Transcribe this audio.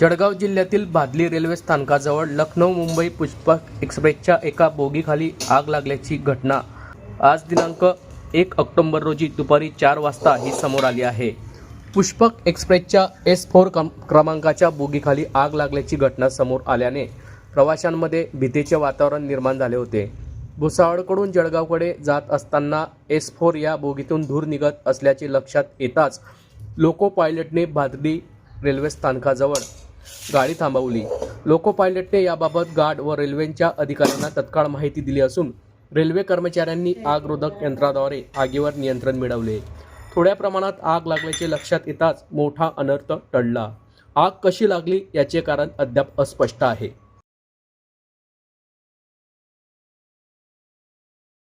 जळगाव जिल्ह्यातील भादली रेल्वे स्थानकाजवळ लखनौ मुंबई पुष्पक एक्सप्रेसच्या एका बोगीखाली आग लागल्याची घटना. आज दिनांक एक ऑक्टोंबर रोजी दुपारी चार वाजता ही समोर आली आहे. पुष्पक एक्सप्रेसच्या एस फोर क्रमांकाच्या बोगीखाली आग लागल्याची घटना समोर आल्याने प्रवाशांमध्ये भीतीचे वातावरण निर्माण झाले होते. भुसावळकडून जळगावकडे जात असताना एस फोर या बोगीतून धूर निघत असल्याचे लक्षात येताच लोको पायलटने भादली रेल्वे स्थानकाजवळ गाडी थांबवली. लोको पायलटने याबाबत गार्ड व रेल्वेच्या अधिकाऱ्यांना तत्काळ माहिती दिली असून रेल्वे कर्मचाऱ्यांनी आगरोधक यंत्राद्वारे आगीवर नियंत्रण मिळवले. थोड्या प्रमाणात आग लागल्याचे लक्षात येताच मोठा अनर्थ टळला. आग कशी लागली याचे कारण अद्याप अस्पष्ट आहे.